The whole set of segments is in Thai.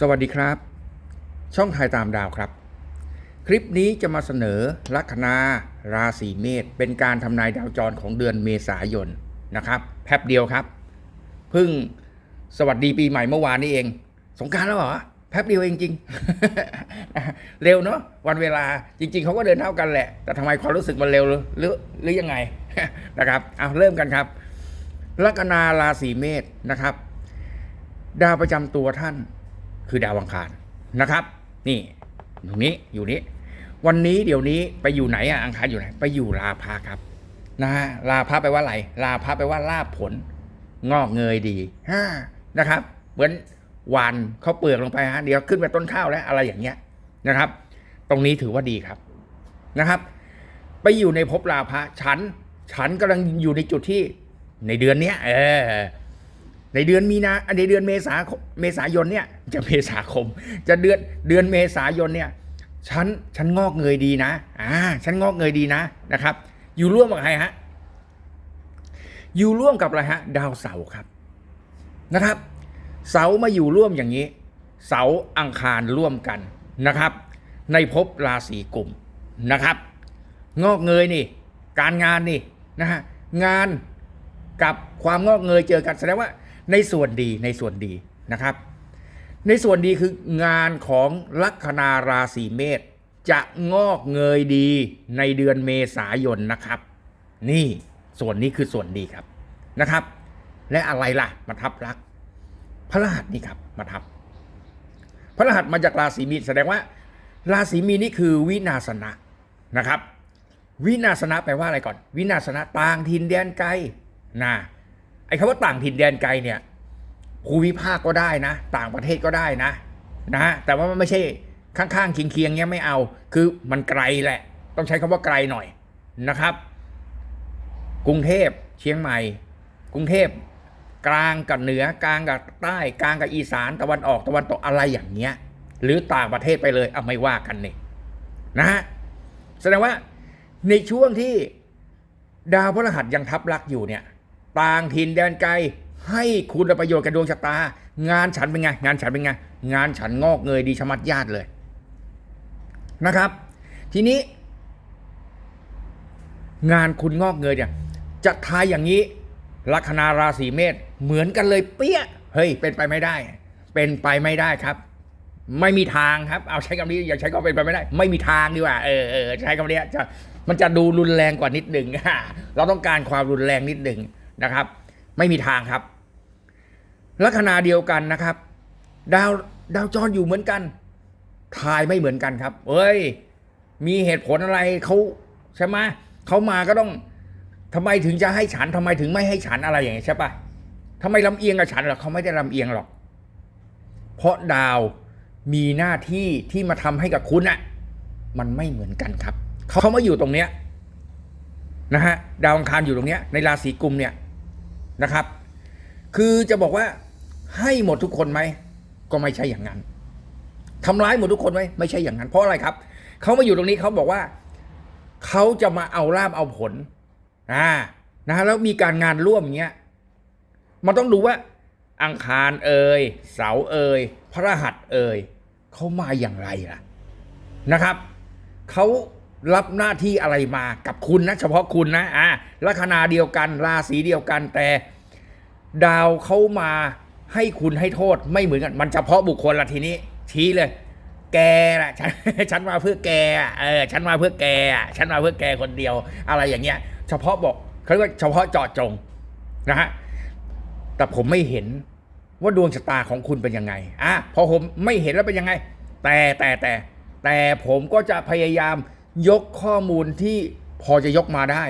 สวัสดีครับ ช่องถ่ายตามดาวครับ คลิปนี้จะมาเสนอลัคนาราศีเมษเป็นการทำนายดาวจรของเดือนเมษายนนะครับแป๊บเดียวครับเพิ่งสวัสดีปีใหม่เมื่อวานนี้เอง สงการแล้วเหรอแป๊บเดียวเองจริง เร็วเนาะวันเวลาจริง ๆเขาก็เดินเท่ากันแหละ แต่ทำไมความรู้สึกมันเร็วหรือหรือยังไงนะครับเอาเริ่มกันครับลัคนาราศีเมษนะครับ ดาวประจำตัวท่าน คือดาวอังคารนะครับ นี่ตรงนี้อยู่นี้ วันนี้เดี๋ยวนี้ไปอยู่ไหนอะอังคารอยู่ไหน ไปอยู่ลาภาครับนะฮะลาภาแปว่าอะไรลาภาแปว่าลาภผล งอกเงยดีฮ่านะครับ เหมือนหวานเขาเปลือกลงไปฮะเดี๋ยวขึ้นไปต้นข้าวแล้วอะไรอย่างเงี้ยนะครับ ตรงนี้ถือว่าดีครับนะครับ ไปอยู่ในภพลาภะฉัน ฉันกำลังอยู่ในจุดที่ในเดือนเนี้ย เออ ในเดือนมีนาในเดือนเมษาเมษายนเนี่ยจะเมษาคม จะเดือนเดือนเมษายนเนี่ยฉันฉันงอกเงยดีนะอ่าฉันงอกเงยดีนะนะครับ อยู่ร่วมกับใครฮะอยู่ร่วมกับอะไรฮะ ดาวเสาร์ครับนะครับ เสาร์มาอยู่ร่วมอย่างนี้ เสาร์อังคารร่วมกันนะครับ ในภพราศีกลุ่มนะครับ งอกเงยนี่ การงานนี่นะฮะงานกับความงอกเงยเจอกันแสดงว่า ในส่วนดีในส่วนดีนะครับ ในส่วนดีคืองานของลัคนาราศีเมษจะงอกเงยดีในเดือนเมษายนนะครับ นี่ส่วนนี้คือส่วนดีครับนะครับ และอะไรล่ะมาทับรักพระรหัสนี่ครับมาทับ พระรหัสมาจากราศีมีนแสดงว่า ราศีมีนนี่คือวินาศนะนะครับ วินาศนะแปลว่าอะไรก่อน วินาศนะต่างถิ่นแดนไกลนะ คำว่าต่างถิ่นแดนไกลเนี่ยภูมิภาคก็ได้นะ ต่างประเทศก็ได้นะนะฮะแต่ว่ามันไม่ใช่ข้างๆเคียงๆเงี้ยไม่เอา คือมันไกลแหละ ต้องใช้คำว่าไกลหน่อยนะครับ กรุงเทพเชียงใหม่ กรุงเทพกลางกับเหนือกลางกับใต้กลางกับอีสานตะวันออกตะวันตกอะไรอย่างเงี้ย หรือต่างประเทศไปเลยเอาไม่ว่ากันนี่นะฮะแสดงว่าในช่วงที่ดาวพฤหัสยังทับลักอยู่เนี่ย ต่างถิ่นแดนไกล ให้คุณประโยชน์กับดวงชะตา งานฉันเป็นไง งานฉันเป็นไง งานฉันงอกเงยดีชะมัดญาติเลยนะครับ ทีนี้ งานคุณงอกเงยเนี่ยจะทายอย่างนี้ลัคนาราศีเมษเหมือนกันเลยเปี้ยเฮ้ย เป็นไปไม่ได้ เป็นไปไม่ได้ครับ ไม่มีทางครับ เอาใช้คำนี้อย่าใช้ก็เป็นไปไม่ได้ ไม่มีทางดีกว่าเออเออใช้คำนี้จะมันจะดูรุนแรงกว่านิดหนึ่งเราต้องการความรุนแรงนิดหนึ่ง นะครับ ไม่มีทางครับ ลัคนาเดียวกันนะครับ ดาวดาวจรอยู่เหมือนกัน ทายไม่เหมือนกันครับ เอ้ย มีเหตุผลอะไรเขาใช่ไหมเขามาก็ต้องทำไมถึงจะให้ฉันทำไมถึงไม่ให้ฉันอะไรอย่างนี้ใช่ปะทำไมลำเอียงกับฉันหรอเขาไม่ได้ลำเอียงหรอก เพราะดาวมีหน้าที่ที่มาทำให้กับคุณอะมันไม่เหมือนกันครับ เขามาอยู่ตรงเนี้ยนะฮะดาวอังคารอยู่ตรงเนี้ยในราศีกุมเนี่ย นะครับ คือจะบอกว่าให้หมดทุกคนไหมก็ไม่ใช่อย่างนั้นทำร้ายหมดทุกคนไหมไม่ใช่อย่างนั้น เพราะอะไรครับเขามาอยู่ตรงนี้เขาบอกว่าเขาจะมาเอาลาบเอาผลอ่านะฮะแล้วมีการงานร่วมอย่างเงี้ยมันต้องดูว่าอังคารเอ่ยเสาร์เอ่ยพระรหัสเอ่ยเขามาอย่างไรล่ะนะครับเขา รับหน้าที่อะไรมากับคุณนะ เฉพาะคุณนะอ่าลัคนาเดียวกัน ราศีเดียวกันแต่ดาวเขามาให้คุณให้โทษไม่เหมือนกัน มันเฉพาะบุคคลละทีนี้ ชี้เลย แกละฉันฉันมาเพื่อแกอะเออฉันมาเพื่อแกอะฉันมาเพื่อแกคนเดียว อะไรอย่างเงี้ย เฉพาะบอกเขาเรียกว่าเฉพาะเจาะจงนะฮะแต่ผมไม่เห็นว่าดวงชะตาของคุณเป็นยังไงอะพอผมไม่เห็นแล้วเป็นยังไง แต่แต่แต่แต่ผมก็จะพยายาม ยกข้อมูลที่พอจะยกมาได้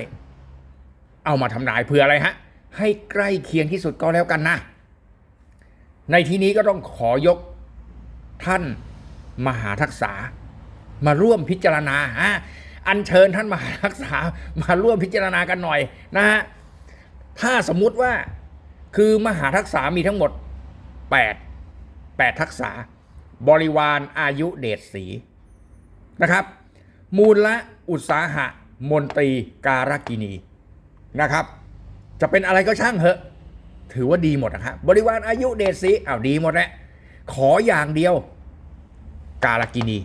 เอามาทำนายเพื่ออะไรฮะ ให้ใกล้เคียงที่สุดก็แล้วกันนะ ในที่นี้ก็ต้องขอยกท่านมหาทักษะมาร่วมพิจารณาฮะอัญเชิญท่านมหาทักษะมาร่วมพิจารณากันหน่อยนะฮะถ้าสมมุติว่าคือมหาทักษะมีทั้งหมด 8 8 ทักษะบริวารอายุเดชสีนะครับ มูลละอุตสาหะมนตรีการกินีนะครับ จะเป็นอะไรก็ช่างเหอะ ถือว่าดีหมดนะครับบริวารอายุเดชสีอ้าวดีหมดแหละขออย่างเดียว กาลกินี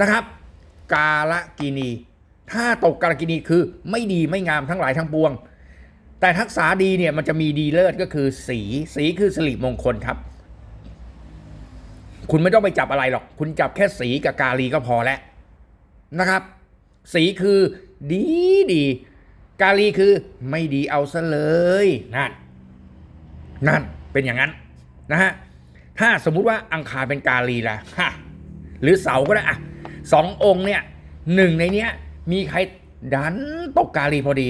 นะครับ กาลกินี ถ้าตกกาลกินีคือไม่ดีไม่งามทั้งหลายทั้งปวง แต่ทักษะดีเนี่ยมันจะมีดีเลิศก็คือสี สีคือสิริมงคลครับ คุณไม่ต้องไปจับอะไรหรอก คุณจับแค่สีกับกาลีก็พอแล้ว นะครับ สีคือดีดีกาลีคือไม่ดีเอาซะเลยนั่นนั่นเป็นอย่างนั้นนะฮะถ้าสมมุติว่าอังคารเป็นกาลีล่ะฮะหรือเสาก็ได้อะสององค์เนี่ยหนึ่งในเนี้ยมีใครดันตกกาลีพอดี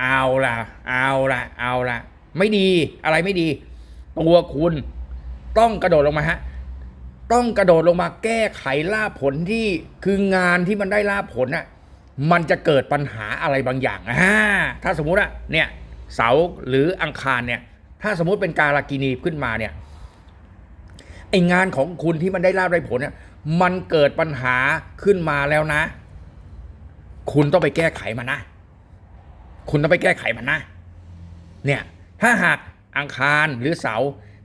เอาล่ะ เอาล่ะ เอาล่ะ ไม่ดีอะไรไม่ดี ตัวคุณต้องกระโดดลงมาฮะ ต้องกระโดดลงมาแก้ไขล่าผลที่คืองานที่มันได้ล่าผลน่ะมันจะเกิดปัญหาอะไรบางอย่างอ่าถ้าสมมุติอะเนี่ยเสาหรืออังคารเนี่ย ถ้าสมมุติเป็นการากินีขึ้นมาเนี่ยไองานของคุณที่มันได้ลาบได้ผลเนี่ยมันเกิดปัญหาขึ้นมาแล้วนะ คุณต้องไปแก้ไขมันนะ คุณต้องไปแก้ไขมันนะ เนี่ย ถ้าหากอังคารหรือเสา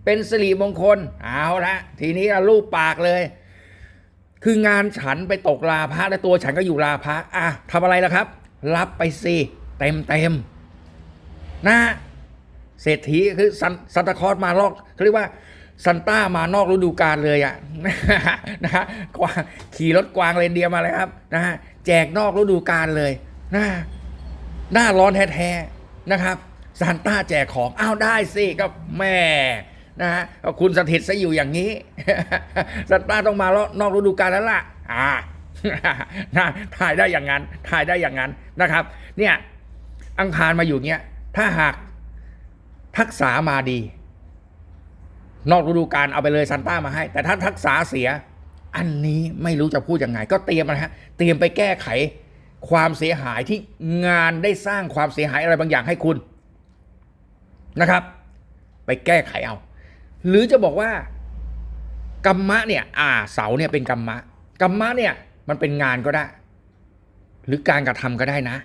เป็นสิริมงคลเอาละทีนี้รูปปากเลย คืองานฉันไปตกลาพระและตัวฉันก็อยู่ลาพระอะทำอะไรล่ะครับ รับไปสิเต็มเต็มนะเศรษฐีคือซันซันตาคอสมารอกเขาเรียกว่าซันต้ามานอกฤดูกาลเลยอะนะฮะกวางขี่รถกวางเรนเดียมาเลยครับนะฮะแจกนอกฤดูกาลเลยนะหน้าร้อนแท้ๆนะครับซานต้าแจกของอ้าวได้สิก็แม่ นะฮะคุณสถิตซะอยู่อย่างนี้ซานต้าต้องมาแล้วนอกฤดูกาลแล้วล่ะ อ่านะถ่ายได้อย่างนั้นถ่ายได้อย่างนั้นนะครับ เนี่ยอังคารมาอยู่เงี้ยถ้าหากทักษามาดี นอกฤดูกาลเอาไปเลยซันต้ามาให้ แต่ถ้าทักษาเสีย อันนี้ไม่รู้จะพูดยังไง ก็เตรียมนะฮะเตรียมไปแก้ไขความเสียหายที่งานได้สร้างความเสียหายอะไรบางอย่างให้คุณนะครับ ไปแก้ไขเอา หรือจะบอกว่า กรรมะเนี่ย อ่า เสาเนี่ยเป็นกรรมะ กรรมะเนี่ย มันเป็นงานก็ได้ หรือการกระทำก็ได้นะ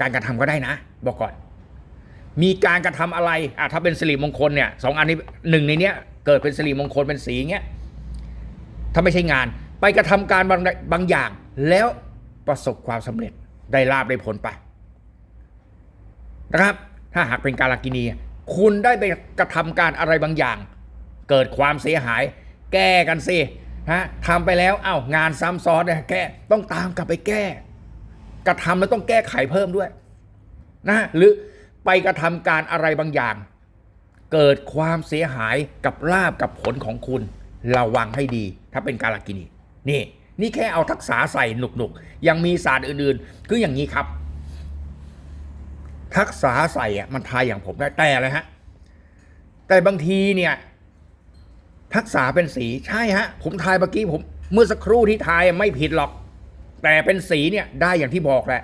การกระทำก็ได้นะ บอกก่อน มีการกระทำอะไรอะถ้าเป็นสิริมงคลเนี่ยสองอันนี้หนึ่งในเนี้ย เกิดเป็นสิริมงคลเป็นสีเงี้ยถ้าไม่ใช่งาน ไปกระทำการบางบางอย่าง แล้วประสบความสำเร็จได้ลาบได้ผลไปนะครับ ถ้าหากเป็นการลกินี คุณได้ไปกระทำการอะไรบางอย่าง เกิดความเสียหาย แก้กันสิฮะทำไปแล้วเอ้างานซ้ำซ้อนเนี่ยแก้ต้องตามกลับไปแก้ กระทำแล้วต้องแก้ไขเพิ่มด้วยนะหรือไปกระทำการอะไรบางอย่าง เกิดความเสียหายกับลาบกับผลของคุณระวังให้ดี ถ้าเป็นการลกินีนี่ นี่แค่เอาทักษะใส่หนุกๆ ยังมีศาสตร์อื่นๆ คืออย่างนี้ครับ ทักษะใส่อะมันทายอย่างผมได้แต่เลยฮะแต่บางทีเนี่ย ทักษะเป็นสีใช่ฮะ ผมทายเมื่อกี้ผม เมื่อสักครู่ที่ทายไม่ผิดหรอก แต่เป็นสีเนี่ยได้อย่างที่บอกแหละ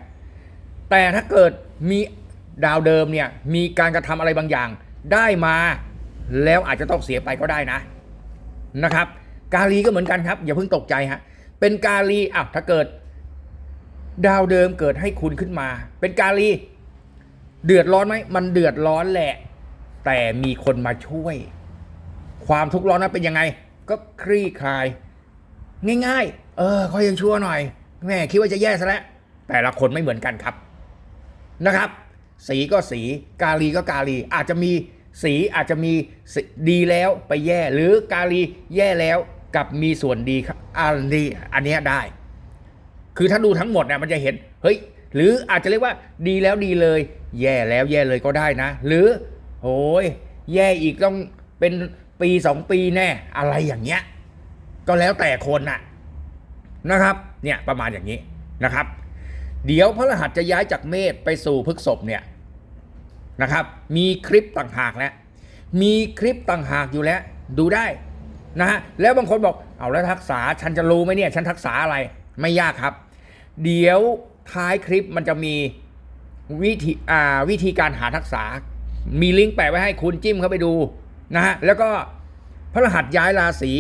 แต่ถ้าเกิดมีดาวเดิมเนี่ยมีการกระทำอะไรบางอย่าง ได้มาแล้วอาจจะต้องเสียไปก็ได้นะนะครับ กาลีก็เหมือนกันครับ อย่าเพิ่งตกใจฮะเป็นกาลีอ้าวถ้าเกิด ดาวเดิมเกิดให้คุณขึ้นมา เป็นกาลี เดือดร้อนไหมมันเดือดร้อนแหละ แต่มีคนมาช่วย ความทุกข์ร้อนนั้นเป็นยังไง ก็คลี่คลาย ง่าย ๆ เออเขายังชั่วหน่อยแม่คิดว่าจะแย่ซะแล้วแต่ละคนไม่เหมือนกันครับนะครับ สีก็สีกาลีก็กาลี อาจจะมีสีอาจจะมีดีแล้วไปแย่หรือกาลีแย่แล้วกับมีส่วนดีอันนี้อันนี้ได้ คือถ้าดูทั้งหมดเนี่ยมันจะเห็นเฮ้ยหรืออาจจะเรียกว่าดีแล้วดีเลย แย่แล้วแย่เลยก็ได้นะ หรือโอ้ยแย่อีกต้องเป็น ปีสองปีแน่อะไรอย่างเงี้ย ก็แล้วแต่คนน่ะนะครับ เนี่ยประมาณอย่างนี้นะครับ เดี๋ยวพระรหัสจะย้ายจากเมษไปสู่พฤกษภเนี่ยนะครับ มีคลิปต่างหากแล้วมีคลิปต่างหากอยู่แล้ว ดูได้นะฮะแล้วบางคนบอกเอาแล้วทักษะฉันจะรู้ไหมเนี่ยฉันทักษะอะไรไม่ยากครับ เดี๋ยวท้ายคลิปมันจะมีวิธีอ่าวิธีการหาทักษะ มีลิงก์แปะไว้ให้คุณจิ้มเข้าไปดู นะฮะแล้วก็พระรหัสย้ายราศี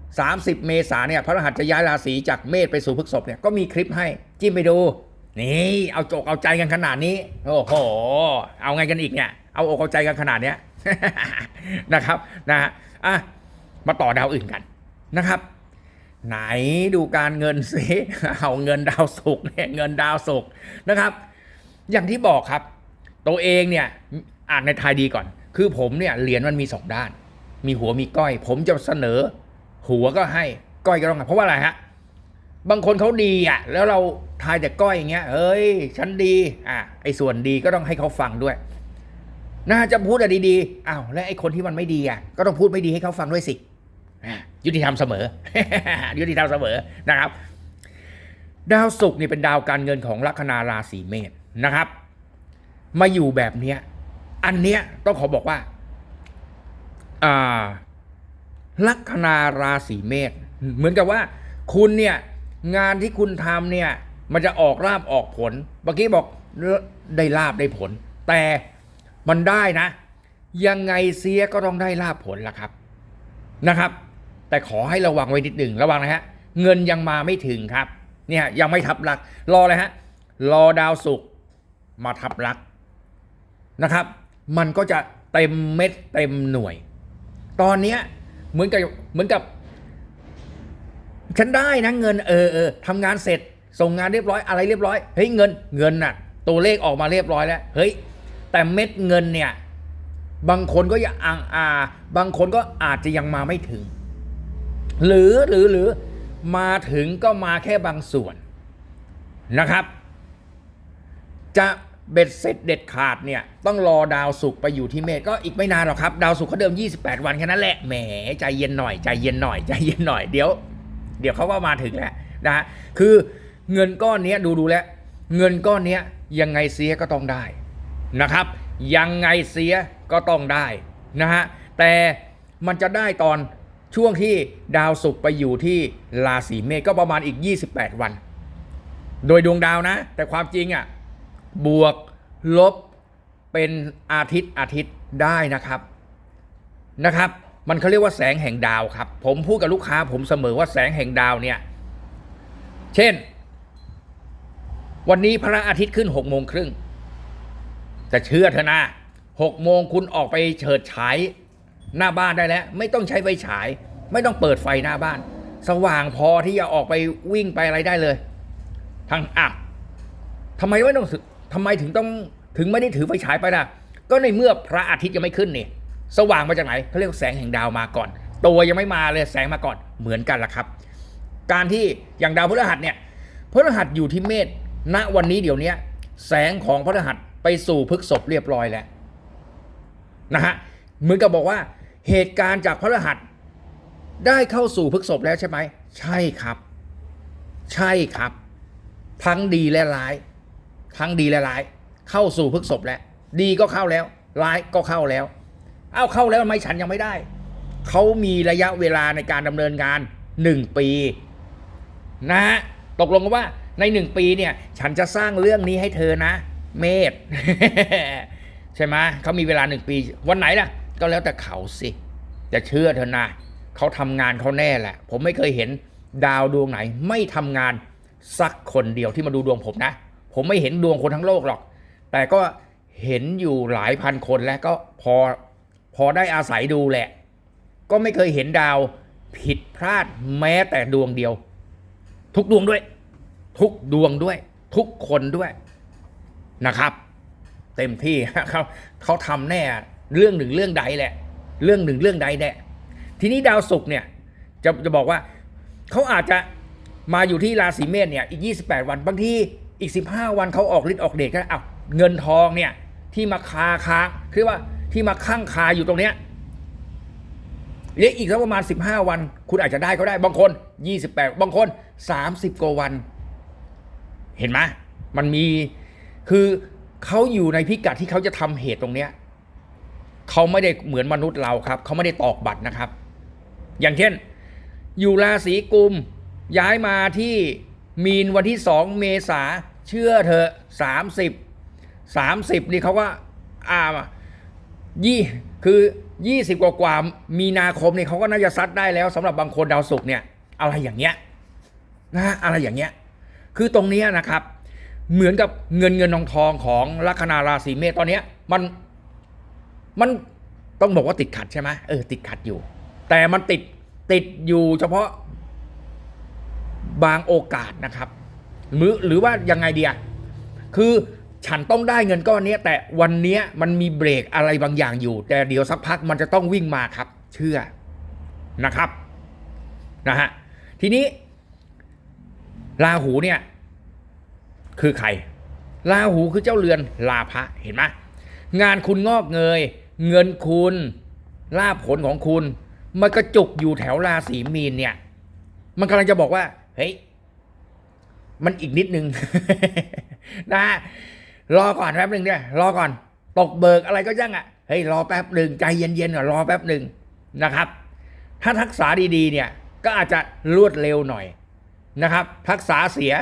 30 เมษาเนี่ยพระรหัสจะย้ายราศีจากเมษไปสู่พฤษภเนี่ยก็มีคลิปให้จิ้มไปดู นี่เอาจกเอาใจกันขนาดนี้โอ้โหเอาไงกันอีกเนี่ยเอาอกเอาใจกันขนาดเนี้ยนะครับนะฮะอะมาต่อดาวอื่นกันนะครับ ไหนดูการเงินสิเอาเงินดาวศุกร์เนี่ยเงินดาวศุกร์นะครับ อย่างที่บอกครับ ตัวเองเนี่ยอ่านในไทยดีก่อน คือผมเนี่ยเหรียญมันมีสองด้าน มีหัวมีก้อย ผมจะเสนอ หัวก็ให้ก้อยก็ต้องให้เพราะว่าอะไรฮะบางคนเขาดีอะ แล้วเราทายแต่ก้อยอย่างเงี้ยเฮ้ยฉันดีอะไอ้ส่วนดีก็ต้องให้เขาฟังด้วยน่าจะพูดแต่ดีๆอ้าวแล้วไอ้คนที่มันไม่ดีอะก็ต้องพูดไม่ดีให้เขาฟังด้วยสิยุติธรรมเสมอ ยุติธรรมเสมอนะครับ ดาวศุกร์นี่เป็นดาวการเงินของลัคนาราศีเมษนะครับ มาอยู่แบบเนี้ย อันเนี้ยต้องขอบอกว่าลัคนาราศีเมษเหมือนกับว่า คุณเนี่ย งานที่คุณทำเนี่ย มันจะออกราบออกผลเมื่อกี้บอกได้ลาบได้ผล แต่มันได้นะ ยังไงเสียก็ต้องได้ลาบผลล่ะครับนะครับ แต่ขอให้ระวังไว้นิดหนึ่งระวังนะฮะ เงินยังมาไม่ถึงครับ เนี่ยยังไม่ทับหลักรอเลยฮะรอดาวศุกร์มาทับหลักนะครับ มันก็จะเต็มเม็ดเต็มหน่วย ตอนเนี้ยเหมือนกับเหมือนกับฉันได้นะเงินเออเออทำงานเสร็จ ส่งงานเรียบร้อยอะไรเรียบร้อยเฮ้ยเงินเงินน่ะ ตัวเลขออกมาเรียบร้อยแล้วเฮ้ยแต่เม็ดเงินเนี่ยบางคนก็ยังอ่างอา บางคนก็อาจจะยังมาไม่ถึง หรือหรือหรือมาถึงก็มาแค่บางส่วนนะครับ จะ เบ็ดเสร็จเด็ดขาดเนี่ยต้องรอดาวศุกร์ไปอยู่ที่เมษก็อีกไม่นานหรอกครับ ดาวศุกร์เขาเดิม 28 วันแค่นั้นแหละแหมใจเย็นหน่อยใจเย็นหน่อยใจเย็นหน่อยเดี๋ยว เดี๋ยวเขาก็มาถึงแหล้วนะฮะคือเงินก้อนนี้ดูดูแล้ว เงินก้อนนี้ยังไงเสียก็ต้องได้นะครับ ยังไงเสียก็ต้องได้นะฮะแต่มันจะได้ตอนช่วงที่ดาวศุกร์ไปอยู่ที่ราศีเมษก็ประมาณอีก 28 วัน โดยดวงดาวนะ แต่ความจริงอะ บวกลบเป็นอาทิตย์อาทิตย์ได้นะครับนะครับ มันเขาเรียกว่าแสงแห่งดาวครับ ผมพูดกับลูกค้าผมเสมอว่าแสงแห่งดาวเนี่ย เช่น วันนี้พระอาทิตย์ขึ้นหกโมงครึ่งแต่เชื่อเถอะนะหกโมงคุณออกไปเฉิดฉายหน้าบ้านได้แล้ว ไม่ต้องใช้ไฟฉาย ไม่ต้องเปิดไฟหน้าบ้าน สว่างพอที่จะออกไปวิ่งไปอะไรได้เลย ทางอะทำไมไม่ต้องถือ ทำไมถึงต้องถึงไม่ได้ถือไฟฉายไปล่ะ ก็ในเมื่อพระอาทิตย์ยังไม่ขึ้นนี่ สว่างมาจากไหนเขาเรียกว่าแสงแห่งดาวมาก่อน ตัวยังไม่มาเลยแสงมาก่อนเหมือนกันล่ะครับ การที่อย่างดาวพฤหัสเนี่ยพฤหัสอยู่ที่เมษณวันนี้เดี๋ยวนี้แสงของพฤหัสไปสู่พฤกษภเรียบร้อยแล้วนะฮะเหมือนกับบอกว่าเหตุการณ์จากพฤหัสได้เข้าสู่พฤกษภแล้วใช่ไหม ใช่ครับ ใช่ครับ ทั้งดีและร้าย ทั้งดีและร้าย เข้าสู่พฤกษภแล้ว ดีก็เข้าแล้ว ร้ายก็เข้าแล้ว เอ้าเข้าแล้วทำไมฉันยังไม่ได้ เขามีระยะเวลาในการดำเนินงานหนึ่งปีนะฮะตกลงกันว่าในหนึ่งปีเนี่ยฉันจะสร้างเรื่องนี้ให้เธอนะ เมธใช่ไหมเขามีเวลาหนึ่งปี วันไหนล่ะ ก็แล้วแต่เขาสิจะเชื่อเธอนะเขาทำงานเขาแน่แหละ ผมไม่เคยเห็นดาวดวงไหนไม่ทำงานสักคนเดียวที่มาดูดวงผมนะ ผมไม่เห็นดวงคนทั้งโลกหรอก แต่ก็เห็นอยู่หลายพันคนแล้วก็พอพอได้อาศัยดูแหละ ก็ไม่เคยเห็นดาวผิดพลาดแม้แต่ดวงเดียว ทุกดวงด้วย ทุกดวงด้วย ทุกคนด้วยนะครับ เต็มที่เขาเขาทำแน่เรื่องหนึ่งเรื่องใดแหละ เรื่องหนึ่งเรื่องใดแน่ทีนี้ดาวศุกร์เนี่ยจะจะบอกว่าเขาอาจจะมาอยู่ที่ราศีเมษเนี่ยอีก 28 วันบางที อีก 15 วันเขาออกฤทธิ์ออกเดชก็อ้าวเงินทองเนี่ยที่มาคาค้างคือว่าที่มาข้างคาอยู่ตรงเนี้ยเหลืออีกสักประมาณ 15 วัน คุณอาจจะได้ก็ได้บางคน 28 บางคน 30 กว่าวัน เห็นไหมมันมีคือเขาอยู่ในพิกัดที่เขาจะทำเหตุตรงเนี้ยเขาไม่ได้เหมือนมนุษย์เราครับเขาไม่ได้ตอกบัตรนะครับ อย่างเช่น อยู่ราศีกุมย้ายมาที่มีนวันที่สองเมษา เชื่อเถอะสามสิบสามสิบนี่เขาก็อ่ายี่คือยี่สิบกว่ากว่ามีนาคมเนี่ยเขาก็น่าจะซัดได้แล้วสำหรับบางคนดาวศุกร์เนี่ย อะไรอย่างเงี้ยนะอะไรอย่างเงี้ย คือตรงนี้นะครับ เหมือนกับเงินเงินทองทองของลัคนาราศีเมษตอนเนี้ยมันมันต้องบอกว่าติดขัดใช่ไหมเออติดขัดอยู่ แต่มันติดติดอยู่เฉพาะบางโอกาสนะครับ หรือหรือว่ายังไงเดียคือฉันต้องได้เงินก้อนนี้แต่วันนี้มันมีเบรกอะไรบางอย่างอยู่ แต่เดี๋ยวสักพักมันจะต้องวิ่งมาครับ เชื่อนะครับนะฮะทีนี้ราหูเนี่ย คือใครลาหูคือเจ้าเรือนลาภะเห็นไหมงานคุณงอกเงย เงินคุณลาผลของคุณ มันกระจุกอยู่แถวราศีมีนเนี่ย มันกำลังจะบอกว่า เฮ้ย มันอีกนิดนึงนะรอก่อนแป๊บหนึ่งเนี่ยรอก่อน ตกเบิกอะไรก็ยังอะเฮ้ยรอแป๊บหนึ่งใจเย็นๆก่อนรอแป๊บหนึ่งนะครับ ถ้าทักษะดีๆ เนี่ย ก็อาจจะรวดเร็วหน่อยนะครับ ทักษะเสีย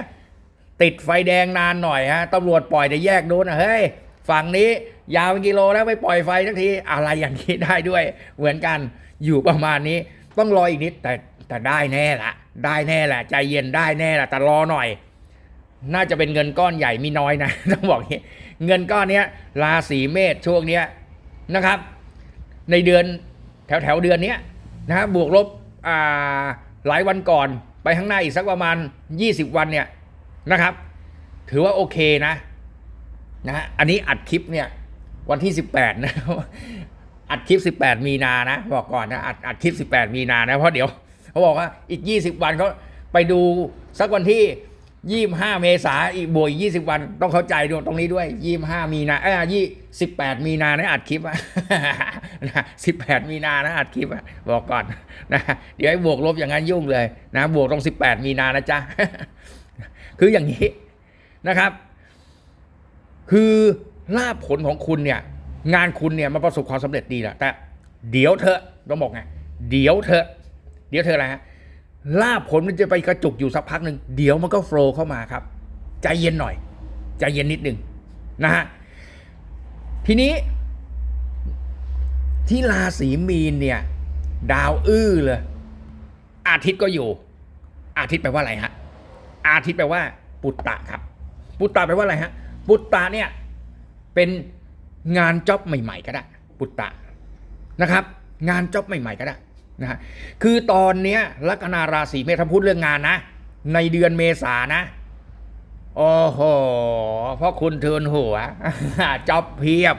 ติดไฟแดงนานหน่อยฮะตำรวจปล่อยแต่แยกโน้นนะเฮ้ยฝั่งนี้ยาวเป็นกิโลแล้วไม่ปล่อยไฟสักทีอะไรอย่างนี้ได้ด้วย เหมือนกันอยู่ประมาณนี้ ต้องรออีกนิดแต่แต่ได้แน่ละได้แน่แหละใจเย็นได้แน่ละแต่รอหน่อย น่าจะเป็นเงินก้อนใหญ่มีน้อยนะ ต้องบอกงี้เงินก้อนเนี้ยราศีเมษช่วงเนี้ยนะครับ ในเดือนแถวแถวเดือนเนี้ยนะฮะบวกลบอ่าหลายวันก่อนไปข้างหน้าอีกสักประมาณ 20 วันเนี่ยนะครับ ถือว่าโอเคนะนะฮะอันนี้อัดคลิปเนี่ยวันที่ 18 นะอัดคลิป 18 มีนานะ บอกก่อนนะอัดอัดคลิป 18 มีนานะเพราะเดี๋ยวเขาบอกว่าอีก 20 วันเขาไปดูสักวันที่ 25เมษาอีกบวกอีก20วัน ต้องเข้าใจดูตรงนี้ด้วย25มีนาเอ้ยยี่18มีนานะอัดคลิปอะนะ18มีนานะอัดคลิปอะบอกก่อนนะเดี๋ยวให้บวกลบอย่างนั้นยุ่งเลยนะบวกตรง18มีนานะจ๊ะคืออย่างนี้นะครับ คือลาภผลของคุณเนี่ย งานคุณเนี่ยมันประสบความสำเร็จดีแหละแต่เดี๋ยวเธอต้องบอกไงเดี๋ยวเธอเดี๋ยวเธออะไรฮะ ลาภผลมันจะไปกระจุกอยู่สักพักหนึ่งเดี๋ยวมันก็โฟล์เข้ามาครับ ใจเย็นหน่อย ใจเย็นนิดหนึ่งนะฮะ ทีนี้ ที่ราศีมีนเนี่ย ดาวอื้อเลย อาทิตย์ก็อยู่ อาทิตย์แปลว่าอะไรฮะ อาทิตย์แปลว่า ปุตตะครับ ปุตตะแปลว่าอะไรฮะ ปุตตะเนี่ย เป็นงานจ็อบใหม่ ๆ ก็ได้ ปุตตะนะครับ งานจ็อบใหม่ ๆ ก็ได้ นะฮะคือตอนเนี้ยลัคนาราศีเมษถ้าพูดเรื่องงานนะ ในเดือนเมษานะโอ้โหเพราะคุณเทินหัวจ็อบเพียบ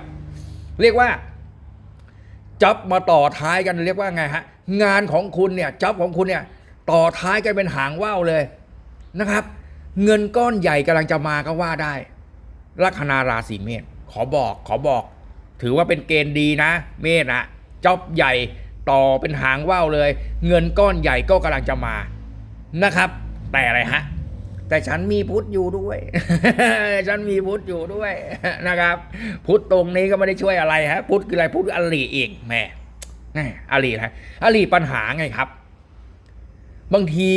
เรียกว่าจ็อบมาต่อท้ายกันเรียกว่าไงฮะ งานของคุณเนี่ยจ็อบของคุณเนี่ย ต่อท้ายกันเป็นหางว่าวเลยนะครับ เงินก้อนใหญ่กำลังจะมาก็ว่าได้ลัคนาราศีเมษขอบอกขอบอก ถือว่าเป็นเกณฑ์ดีนะ เมษอะจ็อบใหญ่ ต่อเป็นหางว่าวเลย เงินก้อนใหญ่ก็กำลังจะมานะครับ แต่อะไรฮะ แต่ฉันมีพุทธอยู่ด้วย ฉันมีพุทธอยู่ด้วยนะครับ พุทธตรงนี้ก็ไม่ได้ช่วยอะไรฮะพุทธคืออะไรพุทธคืออลีอีกแม่แหม่อลีอะอลีปัญหาไงครับ บางที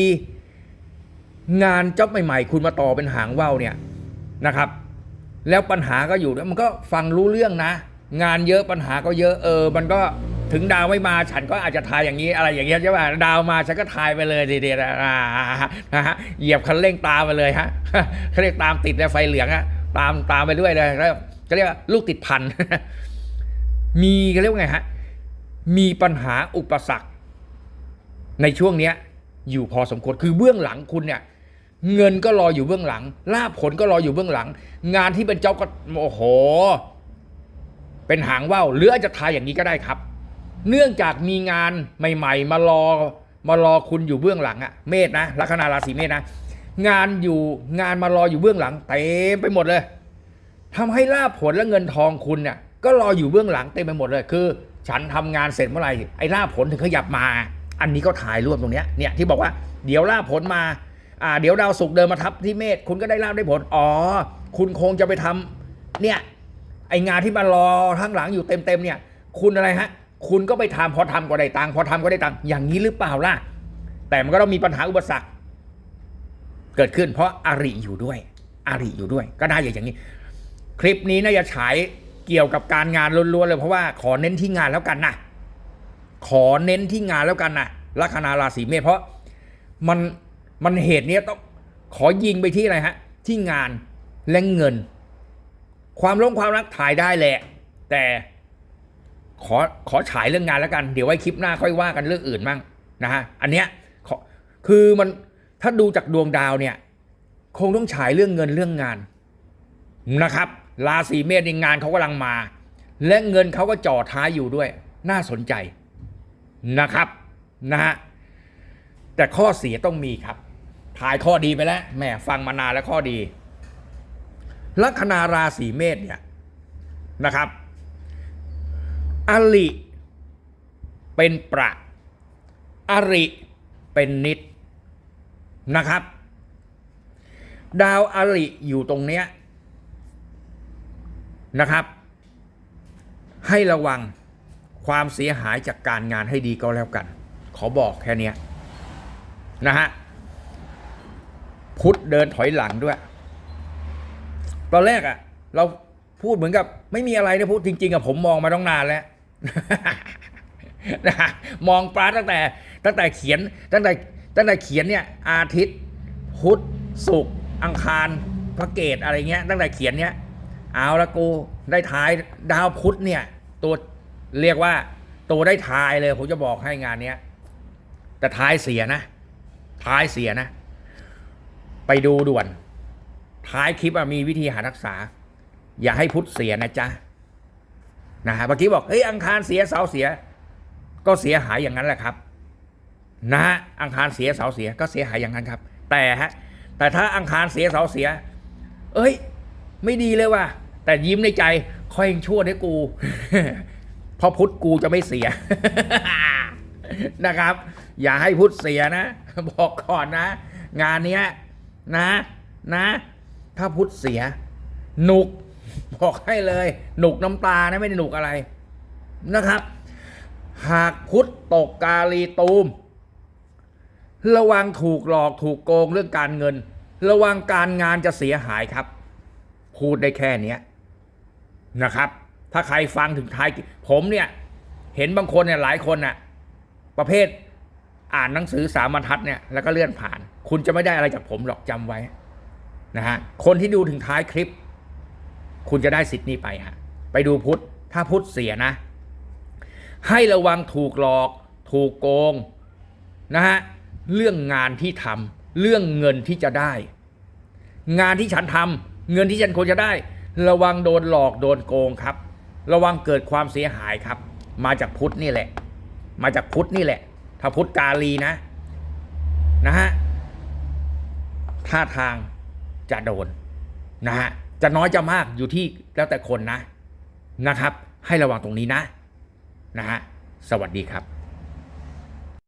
งานจ็อบใหม่ ๆ คุณมาต่อเป็นหางว่าวเนี่ยนะครับ แล้วปัญหาก็อยู่มันก็ฟังรู้เรื่องนะ งานเยอะปัญหาก็เยอะเออ มันก็ ถึงดาวไม่มาฉันก็อาจจะทายอย่างนี้อะไรอย่างเงี้ยใช่ป่ะดาวมาฉันก็ทายไปเลยทีเดียวนะอ่านะฮะเหยียบคันเร่งตามไปเลยฮะเขาเรียกตามติดในไฟเหลืองฮะตามตามไปด้วยเลยแล้วก็เรียกว่าลูกติดพันมีเขาเรียกว่าไงฮะมีปัญหาอุปสรรค ในช่วงเนี้ย อยู่พอสมควรคือเบื้องหลังคุณเนี่ยเงินก็รออยู่เบื้องหลังลาภผลก็รออยู่เบื้องหลัง งานที่เป็นเจ้าก็โอ้โห เป็นหางว่าวหรืออาจจะทายอย่างนี้ก็ได้ครับ เนื่องจากมีงานใหม่ๆ มารอมารอคุณอยู่เบื้องหลังอะเมษนะลัคนาราศีเมษนะงานอยู่งานมารออยู่เบื้องหลังเต็มไปหมดเลยทำให้ลาภผลและเงินทองคุณเนี่ยก็รออยู่เบื้องหลังเต็มไปหมดเลยคือ ฉันทำงานเสร็จเมื่อไหร่ไอ้ลาภผลถึงขยับมา อันนี้ก็ถ่ายรวมตรงเนี้ยเนี่ยที่บอกว่าเดี๋ยวลาภผลมาอ่าเดี๋ยวดาวศุกร์เดินมาทับที่เมษคุณก็ได้ลาภได้ผลอ๋อคุณคงจะไปทำเนี่ยไองานที่มารอทั้งหลังอยู่เต็มๆเนี่ย คุณอะไรฮะ คุณก็ไปทำพอทำก็ได้ตังค์พอทำก็ได้ตังค์อย่างนี้หรือเปล่าล่ะ แต่มันก็ต้องมีปัญหาอุปสรรค เกิดขึ้นเพราะอาริอยู่ด้วย อาริอยู่ด้วย ก็ได้อย่างนี้ คลิปนี้น่าจะฉายเกี่ยวกับการงานล้วนๆเลยเพราะว่าขอเน้นที่งานแล้วกันนะขอเน้นที่งานแล้วกันนะลัคนาราศีเมษเพราะมันมันเหตุนี้ต้องขอยิงไปที่อะไรฮะ ที่งานและเงิน ความลงความรักถ่ายได้แหละ แต่ ขอขอฉายเรื่องงานแล้วกัน เดี๋ยวไว้คลิปหน้าค่อยว่ากันเรื่องอื่นมั่งนะฮะอันเนี้ยคือมันถ้าดูจากดวงดาวเนี่ยคงต้องฉายเรื่องเงินเรื่องงานนะครับราศีเมษในงานเขากำลังมา และเงินเขาก็จ่อท้ายอยู่ด้วย น่าสนใจนะครับนะฮะแต่ข้อเสียต้องมีครับ ถ่ายข้อดีไปแล้วแหมฟังมานานแล้วข้อดี ลัคนาราศีเมษเนี่ยนะครับ อริเป็นประ อริเป็นนิดนะครับ ดาวอริอยู่ตรงเนี้ยนะครับ ให้ระวังความเสียหายจากการงานให้ดีก็แล้วกัน ขอบอกแค่นี้นะฮะพุทธเดินถอยหลังด้วย ตอนแรกอะ่ะ เราพูดเหมือนกับ ไม่มีอะไรนะพูดจริง ๆอะผมมองมาต้องนานแล้ว มองปลาตั้งแต่ ตั้งแต่เขียนตั้งแต่ตั้งแต่เขียนเนี่ย อาทิตย์พุธศุกร์อังคารพระเกตอะไรเงี้ย ตั้งแต่เขียนเนี้ยเอาละกูได้ทายดาวพุธเนี่ย ตัวเรียกว่าตัวได้ทายเลย ผมจะบอกให้งานเนี้ยแต่ทายเสียนะทายเสียนะ ไปดูด่วน ท้ายคลิปมีวิธีหารักษา อย่าให้พุทธเสียนะจ๊ะ นะฮะเมื่อกี้บอกเฮ้ยอังคารเสียเสาเสีย ก็เสียหายอย่างนั้นแหละครับนะฮะอังคารเสียเสาเสียก็เสียหายอย่างนั้นครับ แต่ฮะแต่ถ้าอังคารเสียเสาเสีย เอ้ย ไม่ดีเลยว่ะแต่ยิ้มในใจคอยชั่วให้กูพราะพุทธกูจะไม่เสียนะครับ อย่าให้พุทธเสียนะ บอกก่อนนะ งานเนี้ยนะนะ ถ้าพุทธเสียหนุก บอกให้เลย หนุกน้ำตานะไม่ได้หนุกอะไรนะครับ หากพุทธตกกาลีตูม ระวังถูกหลอกถูกโกงเรื่องการเงิน ระวังการงานจะเสียหายครับ พูดได้แค่นี้นะครับ ถ้าใครฟังถึงท้าย ผมเนี่ย เห็นบางคนเนี่ยหลายคนน่ะ ประเภทอ่านหนังสือสามบรรทัดเนี่ยแล้วก็เลื่อนผ่าน คุณจะไม่ได้อะไรจากผมหรอกจำไว้นะฮะคนที่ดูถึงท้ายคลิป คุณจะได้สิทธิ์นี้ไปฮะไปดูพุทธถ้าพุทธเสียนะ ให้ระวังถูกหลอก ถูกโกงนะฮะเรื่องงานที่ทำเรื่องเงินที่จะได้ งานที่ฉันทำเงินที่ฉันควรจะได้ ระวังโดนหลอกโดนโกงครับ ระวังเกิดความเสียหายครับ มาจากพุทธนี่แหละ มาจากพุทธนี่แหละ ถ้าพุทธกาลีนะนะฮะท่าทางจะโดนนะฮะ จะน้อยจะมากอยู่ที่แล้วแต่คนนะนะครับ ให้ระวังตรงนี้นะนะฮะสวัสดีครับ